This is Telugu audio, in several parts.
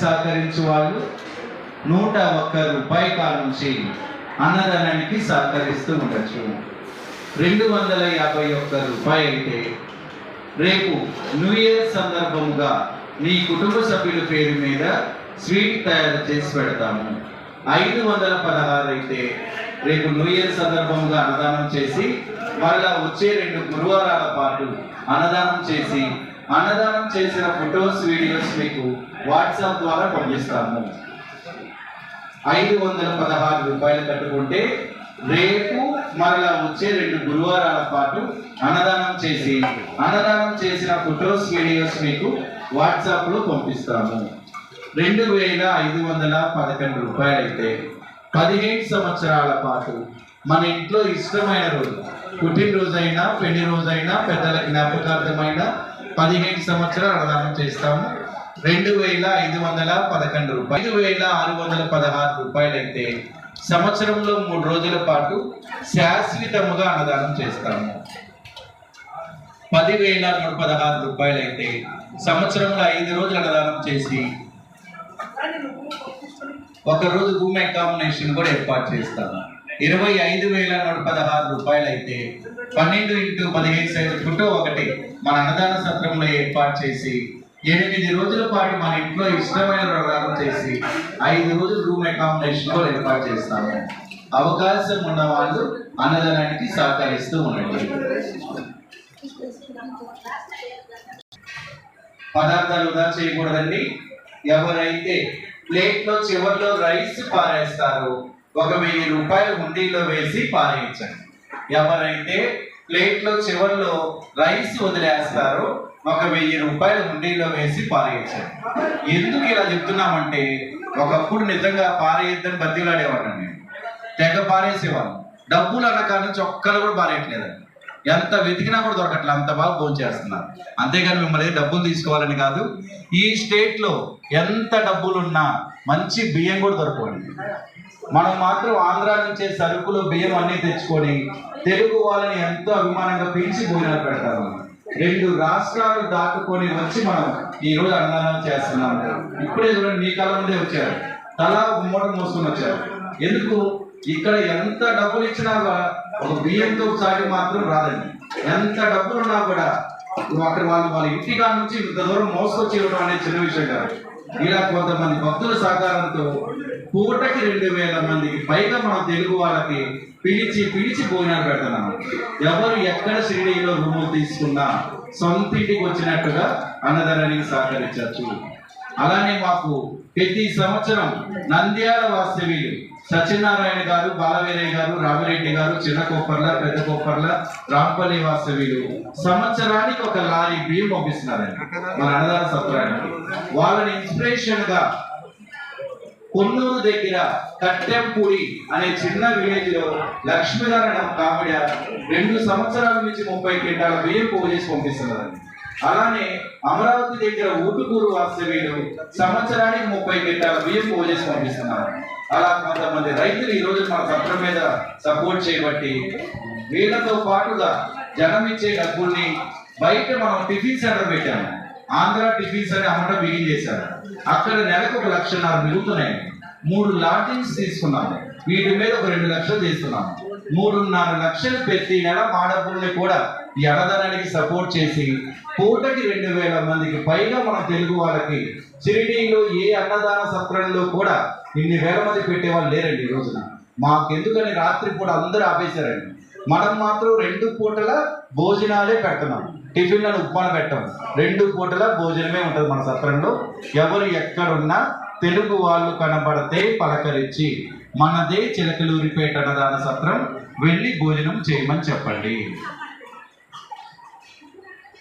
సహకరించే వాళ్ళు. నూట ఒక్క రూపాయి కాడ నుంచి అన్నదానానికి సహకరిస్తూ ఉండొచ్చు. రెండు వందల యాభై ఒక్క రూపాయి అయితే రేపు న్యూ ఇయర్ సందర్భముగా మీ కుటుంబ సభ్యుల పేరు మీద స్వీట్ తయారు చేసి పెడతాము. ఐదు వందల పదహారు అయితే రేపు న్యూ ఇయర్ సందర్భంగా అన్నదానం చేసి మరలా వచ్చే రెండు గురువారాల పాటు అన్నదానం చేసి అన్నదానం చేసిన ఫొటోస్ వీడియోస్ మీకు వాట్సాప్ ద్వారా పంపిస్తాము. ఐదు వందల పదహారు రూపాయలు కట్టుకుంటే రేపు మరలా వచ్చే రెండు గురువారాల పాటు అన్నదానం చేసి అన్నదానం చేసిన ఫొటోస్ వీడియోస్ మీకు వాట్సాప్లో పంపిస్తాము. రెండు వేల ఐదు వందల పదకొండు రూపాయలు అయితే పదిహేను సంవత్సరాల పాటు మన ఇంట్లో ఇష్టమైన రోజు. పుట్టినరోజైనా పెళ్ళి రోజైనా పెద్దల జ్ఞాపకార్థమైన పదిహేను సంవత్సరాలు అన్నదానం చేస్తాము. రెండు వేల ఐదు వందల పదకొండు రూపాయలు. ఐదు వేల ఆరు వందల పదహారు రూపాయలైతే సంవత్సరంలో మూడు రోజుల పాటు శాశ్వతముగా అన్నదానం చేస్తాము. పదివేల నూట పదహారు రూపాయలు అయితే సంవత్సరంలో ఐదు రోజులు అన్నదానం చేసి ఒక రోజు రూమ్ కూడా ఏర్పాటు చేస్తాము. ఇరవై ఐదు వేల నూట పదహారు రూపాయలు అయితే పన్నెండు ఇంటూ పదిహేను సైజు ఒకటి మన అన్నదాన సత్రంలో ఏర్పాటు చేసి ఎనిమిది రోజుల పాటు మన ఇంట్లో ఇష్టమైన ప్రోగ్రాం చేసి ఐదు రోజులు రూమ్ అకామిడేషన్ కూడా ఏర్పాటు చేస్తాము. అవకాశం ఉన్న వాళ్ళు అన్నదానానికి సహకరిస్తూ ఉండండి. పదార్థాలు వృధా చేయకూడదండి. ఎవరైతే ప్లేట్లో చివరిలో చివర్లో రైస్ పారేస్తారో ఒక వెయ్యి రూపాయలు హుండీలో వేసి పారేయించండి. ఎవరైతే ప్లేట్లో చివరిలో చివర్లో రైస్ వదిలేస్తారో ఒక వెయ్యి రూపాయలు హుండీలో వేసి పారేయించండి. ఎందుకు ఇలా చెప్తున్నామంటే ఒకప్పుడు నిజంగా పారేయద్దని బతిలాడేవాడిని నేను. తెగ పారేసేవాళ్ళు. డబ్బులు అన్న నుంచి ఒక్కరు కూడా పారేయట్లేదండి. ఎంత వెతికినా కూడా దొరకట్లే అంత బాగా ఫోన్ చేస్తున్నారు అంతేగాని మిమ్మల్ని డబ్బులు తీసుకోవాలని కాదు ఈ స్టేట్లో ఎంత డబ్బులున్నా మంచి బియ్యం కూడా దొరకవండి. మనం మాత్రం ఆంధ్ర నుంచే సరుకులు బియ్యం అన్ని తెచ్చుకొని తెలుగు వాళ్ళని ఎంతో అభిమానంగా పిలిచి భోజనాలు పెడతారు రెండు రాష్ట్రాలు దాటుకొని వచ్చి మనం ఈ రోజు అన్నదానం చేస్తున్నాం. ఇప్పుడే చూడండి మీ కాలం ముందే వచ్చారు. తలా ఒక మూట మోసుకొని వచ్చారు. ఎందుకు? ఇక్కడ ఎంత డబ్బులు ఇచ్చినా కూడా ఒక బియ్యంతో ఒకసారి మాత్రం రాదండి. ఎంత డబ్బులు ఉన్నా కూడా అక్కడ వాళ్ళు వాళ్ళ ఇంటికా నుంచి ఇంత దూరం మోసుకొచ్చి ఇవ్వడం అనేది చిన్న విషయం కాదు. ఇలా కొంతమంది భక్తుల సహకారంతో పూటకి రెండు వేల మందికి పైగా మనం తెలుగు వాళ్ళకి పిలిచి పిలిచి భోజనాలు పెడుతున్నాము. ఎవరు ఎక్కడ షిరిడీలో రూములు తీసుకున్నా సొంత ఇంటికి వచ్చినట్టుగా అన్నదానానికి సహకరించవచ్చు. అలానే మాకు ప్రతి సంవత్సరం నంద్యాల వాస్తవ్యులు సత్యనారాయణ గారు బాలవీరయ్య గారు రామిరెడ్డి గారు చిన్న కొప్పర్ల పెద్ద కొప్పర్ల రాంపల్లి వాస్తవ్యులు సంవత్సరానికి ఒక లారీ బియ్యం పంపిస్తున్నారండి. మన అన్నదాన సత్రానికి. వాళ్ళని ఇన్స్పిరేషన్గా కొన్నూరు దగ్గర కట్టెంపూడి అనే చిన్న విలేజ్లో లక్ష్మీనారాయణ కామెడ రెండు సంవత్సరాల నుంచి ముప్పై కింటాల బియ్యం పోగు చేసి పంపిస్తున్నారండి. అలానే అమరావతి దగ్గర ఊటుకూరు వాస్తవ్యులు సంవత్సరానికి ముప్పై క్వింటాల బియ్యం పోగు పంపిస్తున్నారు. అలా కొంతమంది రైతులు ఈ రోజు మన సత్రం మీద సపోర్ట్ చేయబట్టి వీళ్ళతో పాటుగా జనం ఇచ్చే డబ్బుల్ని బయట మనం టిఫిన్ సెంటర్ పెట్టాము. ఆంధ్ర టిఫిన్స్ అని అమ్మటం బిగిన్ చేశారు. అక్కడ నెలకు ఒక లక్షన్నర మిగులుతున్నాయి. మూడు లాటిన్స్ తీసుకున్నాము. వీటి మీద ఒక రెండు లక్షలు తీసుకున్నాము. మూడున్నర లక్షలు ప్రతి నెల మా డబ్బుల్ని కూడా ఈ అన్నదానానికి సపోర్ట్ చేసి పూటకి రెండు వేల మందికి పైగా మన తెలుగు వాళ్ళకి సిరిడీలో ఏ అన్నదాన సత్రంలో కూడా ఇన్ని వేల మంది పెట్టేవాళ్ళు లేరండి ఈ రోజున. మాకెందుకని రాత్రి పూట అందరూ ఆపేశారండి. మనం మాత్రం రెండు పూటల భోజనాలే పెడుతున్నాం. టిఫిన్లను ఉప్మాలు పెట్టాం. రెండు పూటల భోజనమే ఉంటుంది మన సత్రంలో. ఎవరు ఎక్కడున్నా తెలుగు వాళ్ళు కనబడితే పలకరించి మనదే చిలకలూరిపేట అన్నదాన సత్రం వెళ్ళి భోజనం చేయమని చెప్పండి.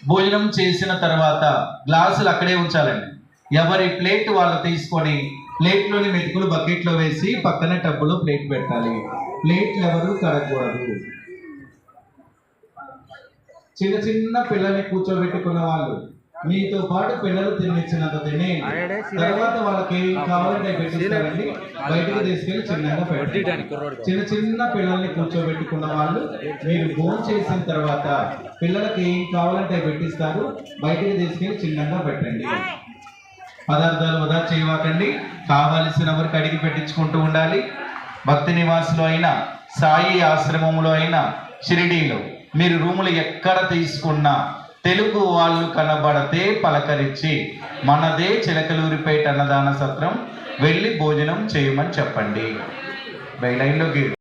భోజనం చేసిన తర్వాత గ్లాసులు అక్కడే ఉంచాలండి. ఎవరి ప్లేట్ వాళ్ళు తీసుకొని ప్లేట్లోని మెతుకులు బకెట్లో వేసి పక్కనే టబ్బులో ప్లేట్ పెట్టాలి. ప్లేట్లు ఎవరు కడగకూడదు. చిన్న చిన్న పిల్లల్ని కూర్చోబెట్టుకున్న వాళ్ళు మీతో పాటు పిల్లలు తినిచ్చినంత తిని తర్వాత వాళ్ళకి కావాలంటే పెట్టిస్తారండి. బయటకు తీసుకెళ్ళి చిన్నగా చిన్న చిన్న పిల్లల్ని కూర్చోబెట్టుకున్న వాళ్ళు మీరు ఫోన్ చేసిన తర్వాత పిల్లలకి ఏం కావాలంటే పెట్టిస్తారు. బయటకు తీసుకెళ్ళి చిన్నగా పెట్టండి. పదార్థాలు వృధా చేయవాకండి కావలసిన వరకు అడిగి పెట్టించుకుంటూ ఉండాలి. భక్తి నివాసులు అయినా సాయి ఆశ్రమములో అయినా షిరిడీలో మీరు రూములు ఎక్కడ తీసుకున్నా తెలుగు వాళ్ళు కనబడితే పలకరించి మనదే చిలకలూరిపేట అన్నదాన సత్రం వెళ్ళి భోజనం చేయమని చెప్పండి. బై లైన్లోకి